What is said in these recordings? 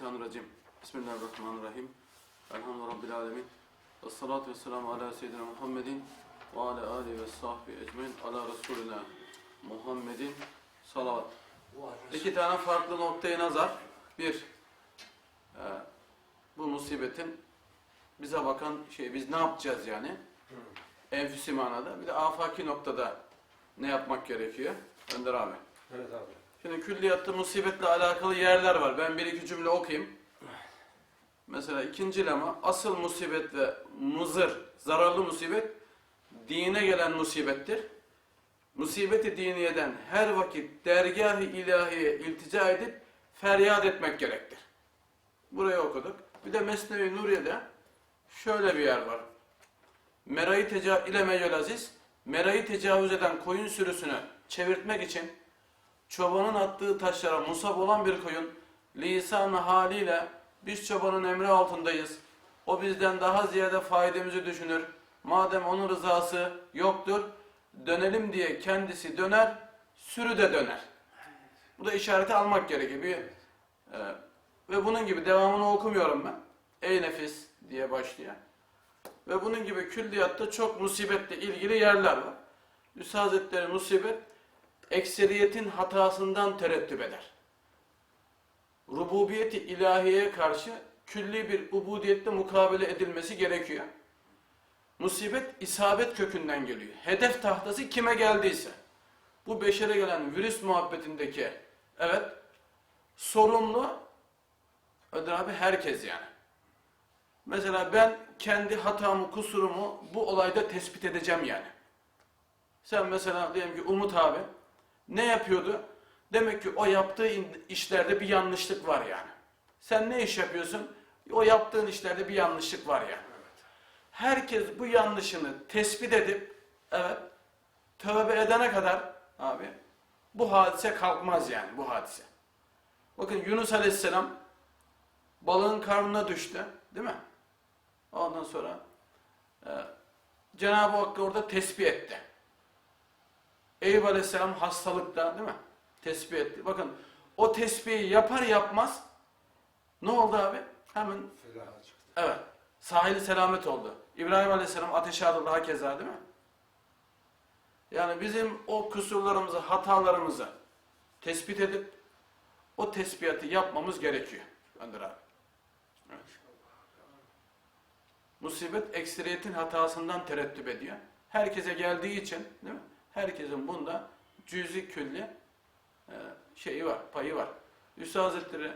Mineşşeytanirracim. Bismillahirrahmanirrahim. Elhamdülillahi Rabbil alemin. Ve salatu ve selamu ala seyyidina Muhammedin ve ala alihi ve sahbihi ecmain ala Resulina Muhammedin salavat. İki tane farklı noktayı nazar. Bir, e, bu musibetin bize bakan şey, biz ne yapacağız yani? Enfüsi manada. Bir de afaki noktada ne yapmak gerekiyor? Önder abi. Evet abi. Şimdi külliyatta musibetle alakalı yerler var. Ben bir iki cümle okuyayım. Mesela ikinci lema asıl musibet ve muzır, zararlı musibet dine gelen musibettir. Musibeti diniyeden her vakit dergâh-ı ilahiye iltica edip feryat etmek gerektir. Burayı okuduk. Bir de Mesnevi Nuriye'de şöyle bir yer var. Merayı teca ile meyvel aziz, merayı tecavüz eden koyun sürüsünü çevirtmek için çobanın attığı taşlara musab olan bir koyun lisan haliyle biz çobanın emri altındayız. O bizden daha ziyade faydamızı düşünür. Madem onun rızası yoktur, dönelim diye kendisi döner, sürü de döner. Bu da işareti almak gerekiyor. Bir, e, ve bunun gibi devamını okumuyorum ben. Ey nefis diye başlıyor. Ve bunun gibi külliyatta çok musibetle ilgili yerler var. Üstad Hazretleri musibet ekseriyetin hatasından terettüp eder. Rububiyeti ilahiyeye karşı külli bir ubudiyette mukabele edilmesi gerekiyor. Musibet isabet kökünden geliyor. Hedef tahtası kime geldiyse. Bu beşere gelen virüs muhabbetindeki evet sorumlu Öder abi herkes yani. Mesela ben kendi hatamı, kusurumu bu olayda tespit edeceğim yani. Sen mesela diyelim ki Umut abi ne yapıyordu? Demek ki o yaptığı işlerde bir yanlışlık var yani. Sen ne iş yapıyorsun? O yaptığın işlerde bir yanlışlık var yani. Herkes bu yanlışını tespit edip evet tövbe edene kadar abi bu hadise kalkmaz yani bu hadise. Bakın Yunus Aleyhisselam balığın karnına düştü değil mi? Ondan sonra e, Cenab-ı Hakk'ı orada tesbih etti. Eyüp Aleyhisselam hastalıkta değil mi? Tesbih etti. Bakın o tesbihi yapar yapmaz ne oldu abi? Hemen evet sahili selamet oldu. İbrahim Aleyhisselam ateşe atıldı hakeza değil mi? Yani bizim o kusurlarımızı, hatalarımızı tespit edip o tespihatı yapmamız gerekiyor. Önder abi. Evet. Musibet ekseriyetin hatasından terettüp ediyor. Herkese geldiği için değil mi? Herkesin bunda cüzi külli e, şeyi var, payı var. Üstad Hazretleri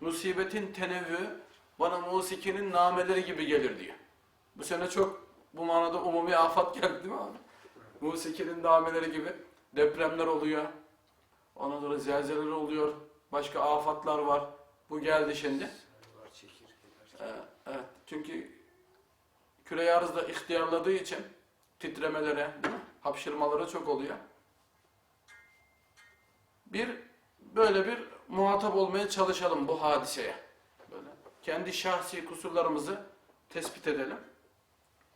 musibetin tenevvü bana musikinin nameleri gibi gelir diyor. Bu sene çok bu manada umumi afat geldi değil mi abi? Musikinin nameleri gibi depremler oluyor. Ondan sonra zelzeleler oluyor. Başka afatlar var. Bu geldi şimdi. Ee, evet. Çünkü küre arız da ihtiyarladığı için titremelere, değil mi? Hapşırmaları çok oluyor. Bir, böyle bir muhatap olmaya çalışalım bu hadiseye. Böyle. Kendi şahsi kusurlarımızı tespit edelim.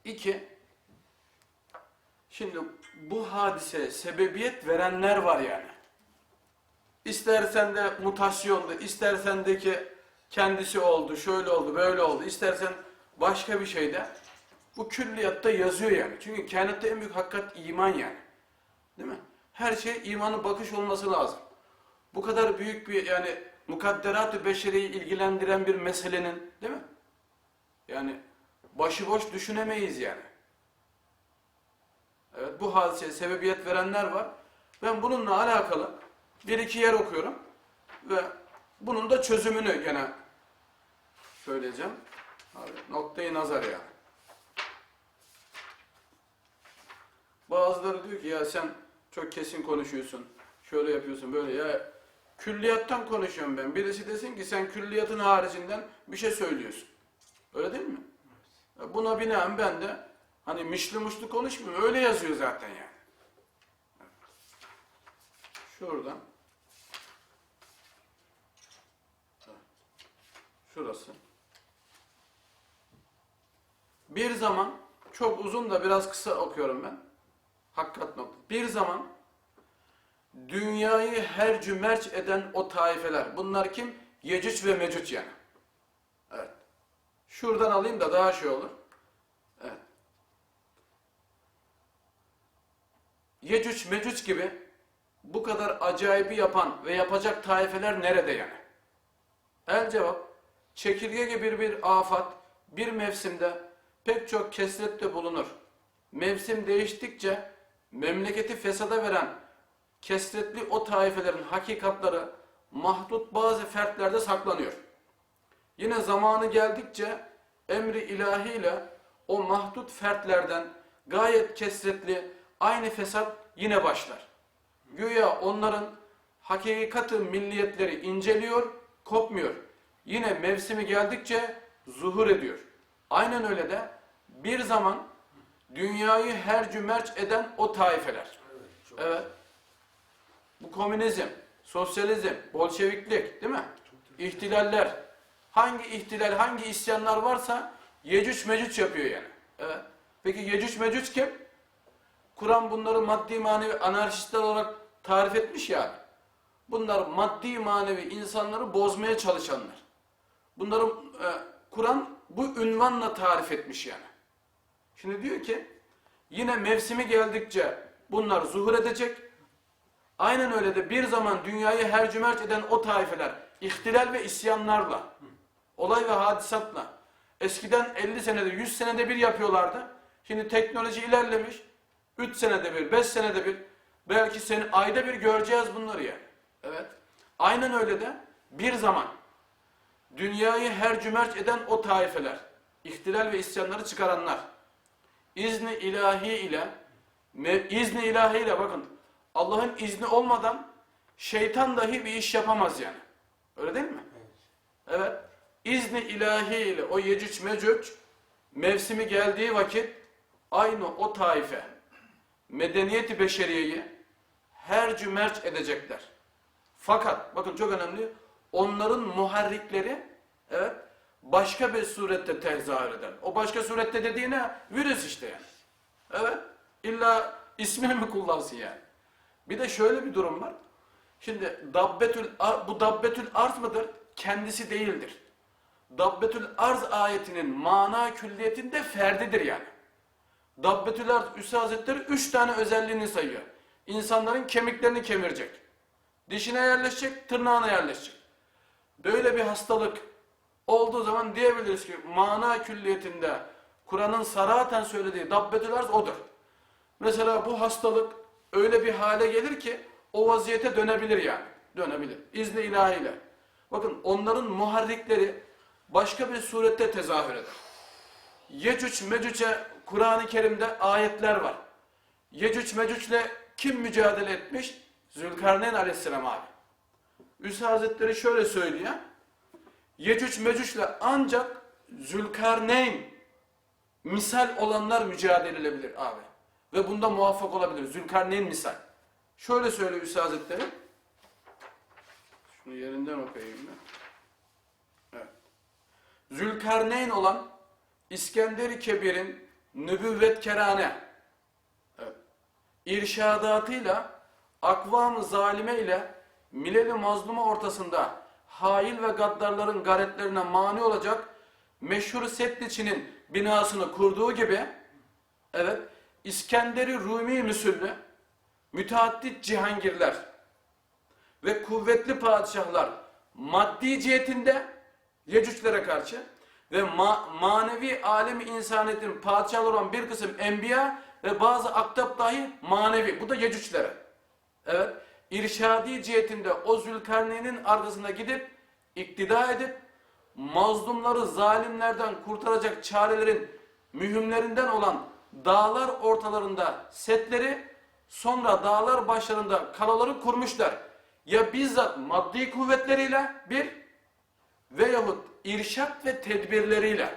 İki, şimdi bu hadiseye sebebiyet verenler var yani. İstersen de mutasyondu, istersen de ki kendisi oldu, şöyle oldu, böyle oldu, istersen başka bir şeyde bu külliyatta yazıyor yani. Çünkü kainatta en büyük hakikat iman yani. Değil mi? Her şey imanın bakış olması lazım. Bu kadar büyük bir yani mukadderat-ı beşeriyi ilgilendiren bir meselenin değil mi? Yani başıboş düşünemeyiz yani. Evet bu hadiseye sebebiyet verenler var. Ben bununla alakalı bir iki yer okuyorum ve bunun da çözümünü gene söyleyeceğim. Abi, noktayı nazar yani. Bazıları diyor ki ya sen çok kesin konuşuyorsun. Şöyle yapıyorsun böyle ya külliyattan konuşuyorum ben. Birisi desin ki sen külliyatın haricinden bir şey söylüyorsun. Öyle değil mi? Ya Buna binaen ben de hani mişli muşlu konuşmuyorum. Öyle yazıyor zaten yani. Şuradan. Şurası. Bir zaman, çok uzun da biraz kısa okuyorum ben. Hakikat nokta. Bir zaman dünyayı her cümerç eden o taifeler. Bunlar kim? Yecüc ve Mecüc yani. Şuradan alayım da daha şey olur. Evet. Yecüc Mecüc gibi bu kadar acayibi yapan ve yapacak taifeler nerede yani? El cevap, çekirge gibi bir afat bir mevsimde pek çok kesrette bulunur. Mevsim değiştikçe memleketi fesada veren kesretli o taifelerin hakikatları mahdut bazı fertlerde saklanıyor. Yine zamanı geldikçe emri ilahiyle o mahdut fertlerden gayet kesretli aynı fesat yine başlar. Güya onların hakikati milliyetleri inceliyor, kopmuyor. Yine mevsimi geldikçe zuhur ediyor. Aynen öyle de bir zaman dünyayı hercü merç eden o taifeler. Evet. Evet. Bu komünizm, sosyalizm, bolşeviklik değil mi? İhtilaller. Hangi ihtilal, hangi isyanlar varsa Yecüc Mecüc yapıyor yani. Evet. Peki Yecüc Mecüc kim? Kur'an bunları maddi manevi anarşistler olarak tarif etmiş ya. Bunlar maddi manevi insanları bozmaya çalışanlar. Bunları e, Kur'an bu ünvanla tarif etmiş yani. Şimdi diyor ki yine mevsimi geldikçe bunlar zuhur edecek. Aynen öyle de bir zaman dünyayı hercümerç eden o taifeler ihtilal ve isyanlarla, olay ve hadisatla eskiden 50 senede 100 senede bir yapıyorlardı. Şimdi teknoloji ilerlemiş. 3 senede bir, 5 senede bir belki seni ayda bir göreceğiz bunları yani. Evet. Aynen öyle de bir zaman dünyayı hercümerç eden o taifeler, ihtilal ve isyanları çıkaranlar, izni ilahi ile izni ilahi ile bakın Allah'ın izni olmadan şeytan dahi bir iş yapamaz yani. Öyle değil mi? evet. Evet. İzni ilahi ile o Yecüc Mecüc mevsimi geldiği vakit aynı o taife medeniyeti beşeriyeyi her cümerç edecekler. Fakat bakın çok önemli onların muharrikleri evet başka bir surette tezahür eder. O başka surette dediğine virüs işte yani. Evet. İlla ismini mi kullansın yani? Bir de şöyle bir durum var. Şimdi dabbetül bu dabbetül arz mıdır? Kendisi değildir. Dabbetül arz ayetinin mana külliyetinde ferdidir yani. Dabbetül arz Üstad Hazretleri üç tane özelliğini sayıyor. İnsanların kemiklerini kemirecek. Dişine yerleşecek, tırnağına yerleşecek. Böyle bir hastalık olduğu zaman diyebiliriz ki mana külliyetinde Kur'an'ın saraten söylediği dabbetül odur. Mesela bu hastalık öyle bir hale gelir ki o vaziyete dönebilir yani. Dönebilir. İzni ilahiyle. Bakın onların muharrikleri başka bir surette tezahür eder. Yecüc Mecüc'e Kur'an-ı Kerim'de ayetler var. Yecüc Mecüc'le kim mücadele etmiş? Zülkarneyn aleyhisselam abi. Üsa Hazretleri şöyle söylüyor. Yecüc Mecüc'le ancak Zülkarneyn misal olanlar mücadele edebilir abi. Ve bunda muvaffak olabilir. Zülkarneyn misal. Şöyle söylüyor Üsa Hazretleri. Şunu yerinden okuyayım ben. Evet. Zülkarneyn olan İskender-i Kebir'in nübüvvet kerane evet. irşadatıyla akvam-ı zalime ile mileli mazluma ortasında hail ve gaddarların garetlerine mani olacak meşhur Setliçi'nin binasını kurduğu gibi evet İskender-i Rumi müsüllü müteaddit cihangirler ve kuvvetli padişahlar maddi cihetinde Yecüclere karşı ve ma- manevi alemi insaniyetin padişahları olan bir kısım enbiya ve bazı aktap dahi manevi. Bu da Yecüclere. Evet. İrşadi cihetinde o Zülkarneyn'in arkasına gidip iktida edip mazlumları zalimlerden kurtaracak çarelerin mühimlerinden olan dağlar ortalarında setleri sonra dağlar başlarında kalaları kurmuşlar. Ya bizzat maddi kuvvetleriyle bir veyahut irşat ve tedbirleriyle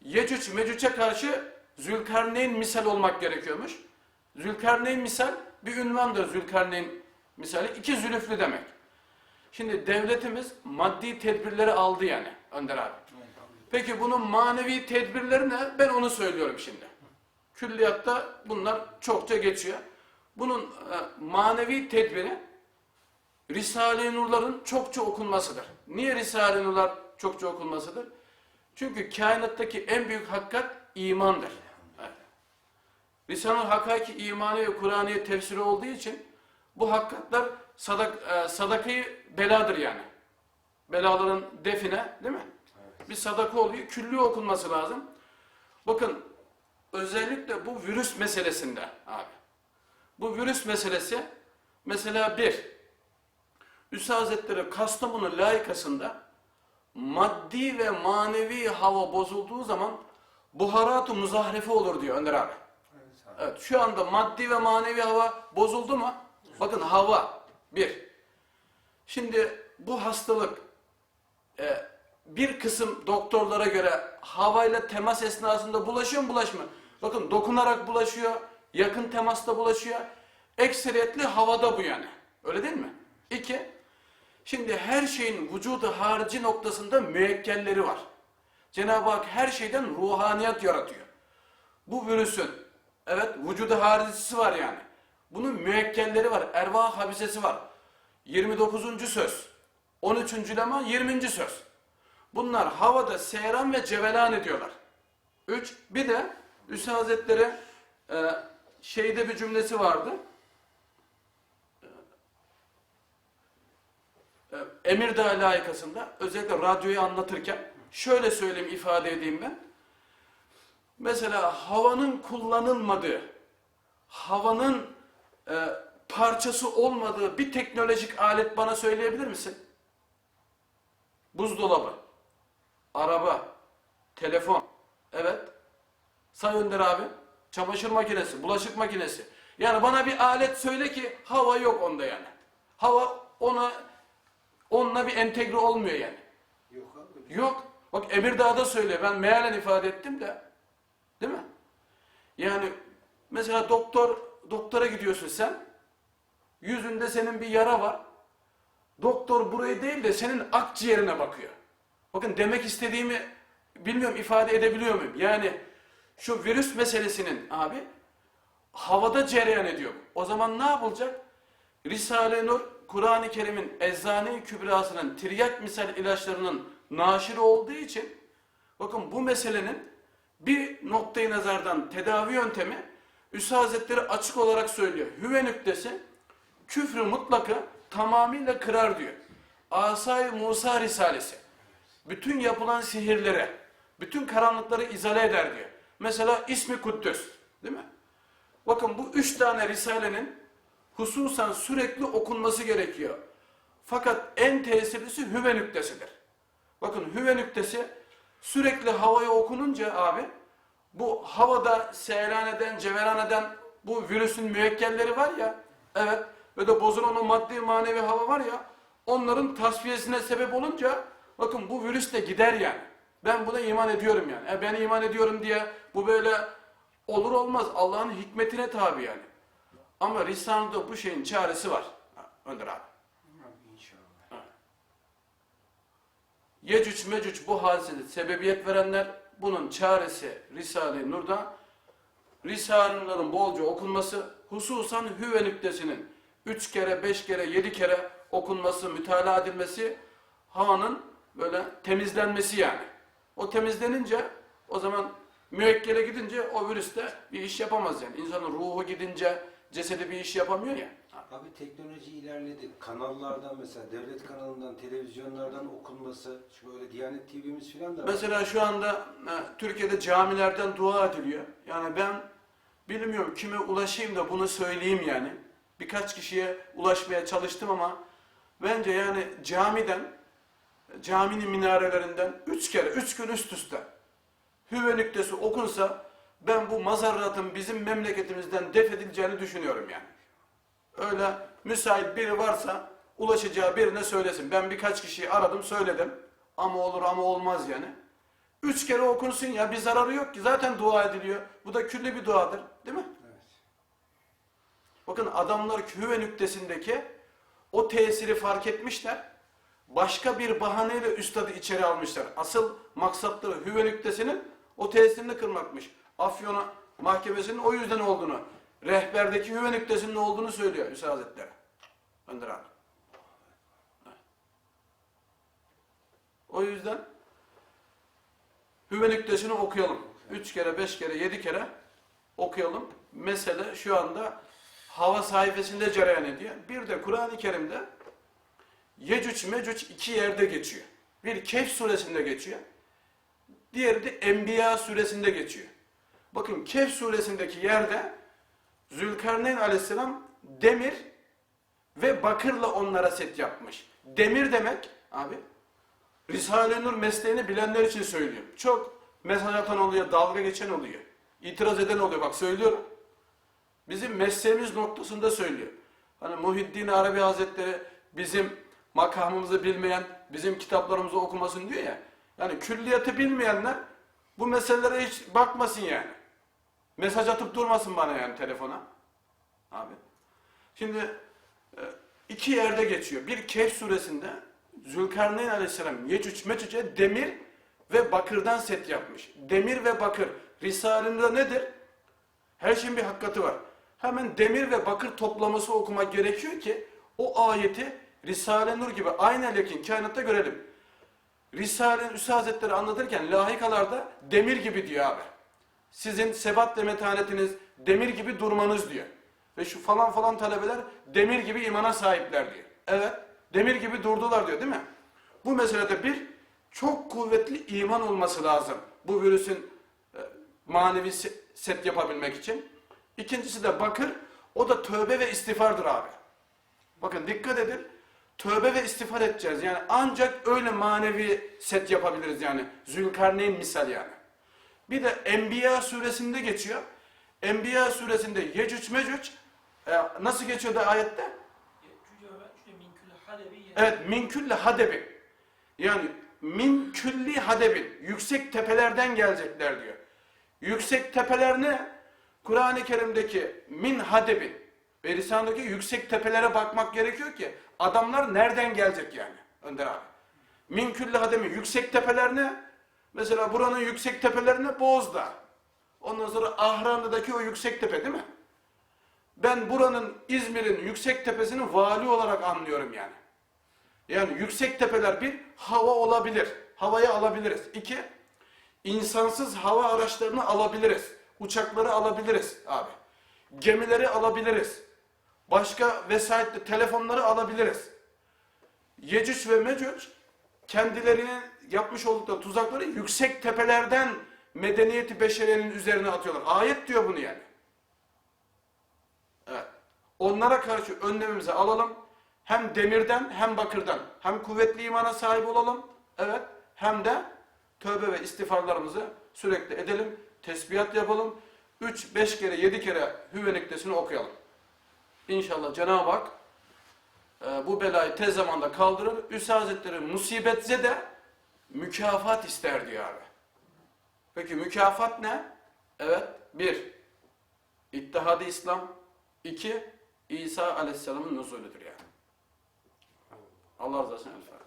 Yecüc Mecüc'e karşı Zülkarneyn misal olmak gerekiyormuş. Zülkarneyn misal bir ünvandır Zülkarneyn misali. iki zülüflü demek. Şimdi devletimiz maddi tedbirleri aldı yani Önder abi. Peki bunun manevi tedbirleri ne? Ben onu söylüyorum şimdi. Külliyatta bunlar çokça geçiyor. Bunun e, manevi tedbiri Risale-i Nur'ların çokça okunmasıdır. Niye Risale-i Nur'lar çokça okunmasıdır? Çünkü kainattaki en büyük hakikat imandır. Evet. Risale-i Hakaki imani ve Kur'an'ı tefsiri olduğu için bu hakikatler sadak, e, sadakayı beladır yani. Belaların define değil mi? Evet. Bir sadaka oluyor. Küllü okunması lazım. Bakın özellikle bu virüs meselesinde abi. Bu virüs meselesi mesela bir Üstad Hazretleri Kastamonu layıkasında maddi ve manevi hava bozulduğu zaman buharat-ı muzahrefe olur diyor Önder abi. Evet abi. Evet şu anda maddi ve manevi hava bozuldu mu? Bakın hava bir. Şimdi bu hastalık e, bir kısım doktorlara göre havayla temas esnasında bulaşıyor mu bulaşmıyor? Bakın dokunarak bulaşıyor, yakın temasta bulaşıyor. Ekseriyetli havada bu yani. Öyle değil mi? İki, şimdi her şeyin vücudu harici noktasında müekkelleri var. Cenab-ı Hak her şeyden ruhaniyat yaratıyor. Bu virüsün evet vücudu haricisi var yani. Bunun müekkelleri var. Ervah habisesi var. 29. söz. 13. lema 20. söz. Bunlar havada seyran ve cevelan ediyorlar. Üç. Bir de Üstad Hazretleri e, şeyde bir cümlesi vardı. E, Emirdağ layıkasında özellikle radyoyu anlatırken şöyle söyleyeyim ifade edeyim ben. Mesela havanın kullanılmadığı, havanın e, parçası olmadığı bir teknolojik alet bana söyleyebilir misin? Buzdolabı, araba, telefon, evet. Say Önder abi, çamaşır makinesi, bulaşık makinesi. Yani bana bir alet söyle ki hava yok onda yani. Hava ona onunla bir entegre olmuyor yani. Yok abi. Yok. Bak Emirdağ'da söyle. Ben mealen ifade ettim de. Değil mi? Yani mesela doktor doktora gidiyorsun sen. Yüzünde senin bir yara var. Doktor burayı değil de senin akciğerine bakıyor. Bakın demek istediğimi bilmiyorum ifade edebiliyor muyum? Yani şu virüs meselesinin abi havada cereyan ediyor. O zaman ne yapılacak? Risale-i Nur, Kur'an-ı Kerim'in Eczane-i Kübrası'nın tiryak misal ilaçlarının naşiri olduğu için bakın bu meselenin bir noktayı nazardan tedavi yöntemi Üstad Hazretleri açık olarak söylüyor. Hüve nüktesi küfrü mutlakı tamamıyla kırar diyor. Asay Musa Risalesi. Bütün yapılan sihirlere, bütün karanlıkları izale eder diyor. Mesela ismi Kuddüs. Değil mi? Bakın bu üç tane risalenin hususen sürekli okunması gerekiyor. Fakat en tesirlisi hüve nüktesidir. Bakın hüve nüktesi sürekli havaya okununca abi bu havada seyran eden, ceveran eden bu virüsün müekkelleri var ya evet ve de bozulan o maddi manevi hava var ya onların tasfiyesine sebep olunca bakın bu virüs de gider yani. Ben buna iman ediyorum yani. E ben iman ediyorum diye bu böyle olur olmaz. Allah'ın hikmetine tabi yani. Ama Risale'de bu şeyin çaresi var. Ha, Önder abi. İnşallah. Yecüc mecüc bu hadisede sebebiyet verenler bunun çaresi Risale-i Nur'da Risale-i bolca okunması hususan hüve nüktesinin üç kere, beş kere, yedi kere okunması, mütalaa edilmesi havanın böyle temizlenmesi yani. O temizlenince o zaman müekkele gidince o virüs de bir iş yapamaz yani. İnsanın ruhu gidince cesedi bir iş yapamıyor ya. Abi teknoloji ilerledi. Kanallardan mesela devlet kanalından, televizyonlardan okunması, şu böyle Diyanet TV'miz falan da var. Mesela şu anda e, Türkiye'de camilerden dua ediliyor. Yani ben bilmiyorum kime ulaşayım da bunu söyleyeyim yani. Birkaç kişiye ulaşmaya çalıştım ama bence yani camiden, caminin minarelerinden üç kere, üç gün üst üste hüve nüktesi okunsa ben bu mazarratın bizim memleketimizden def edileceğini düşünüyorum yani. Öyle müsait biri varsa ulaşacağı birine söylesin. Ben birkaç kişiyi aradım söyledim. Ama olur ama olmaz yani. Üç kere okunsun ya bir zararı yok ki. Zaten dua ediliyor. Bu da külli bir duadır. Değil mi? Evet. Bakın adamlar hüve nüktesindeki o tesiri fark etmişler. Başka bir bahaneyle üstadı içeri almışlar. Asıl maksatları hüve nüktesinin o tesirini kırmakmış. Afyon'a mahkemesinin o yüzden olduğunu, rehberdeki hüve nüktesinin olduğunu söylüyor Hüseyin Hazretleri. Önder abi. O yüzden Hüve nüktesini okuyalım. Üç kere, beş kere, yedi kere okuyalım. Mesele şu anda hava sayfasında cereyan ediyor. Bir de Kur'an-ı Kerim'de Yecüc Mecüc iki yerde geçiyor. Bir Kehf suresinde geçiyor. Diğeri de Enbiya suresinde geçiyor. Bakın Kehf suresindeki yerde Zülkarneyn aleyhisselam demir ve bakırla onlara set yapmış. Demir demek abi Risale-i Nur mesleğini bilenler için söylüyorum. Çok mesaj atan oluyor, dalga geçen oluyor. İtiraz eden oluyor bak söylüyorum. Bizim mesleğimiz noktasında söylüyor. Hani Muhiddin Arabi Hazretleri bizim makamımızı bilmeyen, bizim kitaplarımızı okumasın diyor ya. Yani külliyatı bilmeyenler bu meselelere hiç bakmasın yani. Mesaj atıp durmasın bana yani telefona. Abi. Şimdi e, iki yerde geçiyor. Bir Kehf suresinde Zülkarneyn aleyhisselam Yecüc Mecüc'e demir ve bakırdan set yapmış. Demir ve bakır. Risale'nde nedir? Her şeyin bir hakikati var. Hemen demir ve bakır toplaması okumak gerekiyor ki o ayeti Risale-i Nur gibi aynı lekin kainatta görelim. Risale-i Hazretleri anlatırken lahikalarda demir gibi diyor abi. Sizin sebat ve metanetiniz demir gibi durmanız diyor. Ve şu falan falan talebeler demir gibi imana sahipler diyor. Evet, demir gibi durdular diyor değil mi? Bu meselede bir, çok kuvvetli iman olması lazım. Bu virüsün e, manevi se- set yapabilmek için. İkincisi de bakır, o da tövbe ve istiğfardır abi. Bakın dikkat edin. Tövbe ve istiğfar edeceğiz. Yani ancak öyle manevi set yapabiliriz yani. Zülkarneyn misal yani. Bir de Enbiya suresinde geçiyor. Enbiya suresinde Yecüc Mecüc e, nasıl geçiyor da ayette? Evet min külli hadebin. Yani min külli hadebin. Yüksek tepelerden gelecekler diyor. Yüksek tepeler ne? Kur'an-ı Kerim'deki min hadebin ve Risale'deki yüksek tepelere bakmak gerekiyor ki adamlar nereden gelecek yani Önder abi. Min külli hadebin. Yüksek tepeler ne? Mesela buranın yüksek tepeleri ne? Bozdağ. Ondan sonra Ahranlı'daki o yüksek tepe değil mi? Ben buranın İzmir'in yüksek tepesini vali olarak anlıyorum yani. Yani yüksek tepeler bir hava olabilir. Havayı alabiliriz. İki, insansız hava araçlarını alabiliriz. Uçakları alabiliriz abi. Gemileri alabiliriz. Başka vesayetli telefonları alabiliriz. Yecüc ve Mecüc kendilerinin yapmış oldukları tuzakları yüksek tepelerden medeniyeti beşeriyenin üzerine atıyorlar. Ayet diyor bunu yani. Evet. Onlara karşı önlemimizi alalım. Hem demirden hem bakırdan. Hem kuvvetli imana sahip olalım. Evet. Hem de tövbe ve istiğfarlarımızı sürekli edelim. Tesbihat yapalım. 3, 5 kere, 7 kere hüve nüktesini okuyalım. İnşallah Cenab-ı Hak e, bu belayı tez zamanda kaldırır. Üsa Hazretleri musibetse de mükafat ister diyor abi. Peki mükafat ne? Evet. Bir, İttihadı İslam. iki İsa Aleyhisselam'ın nuzulüdür yani. Allah razı olsun. El.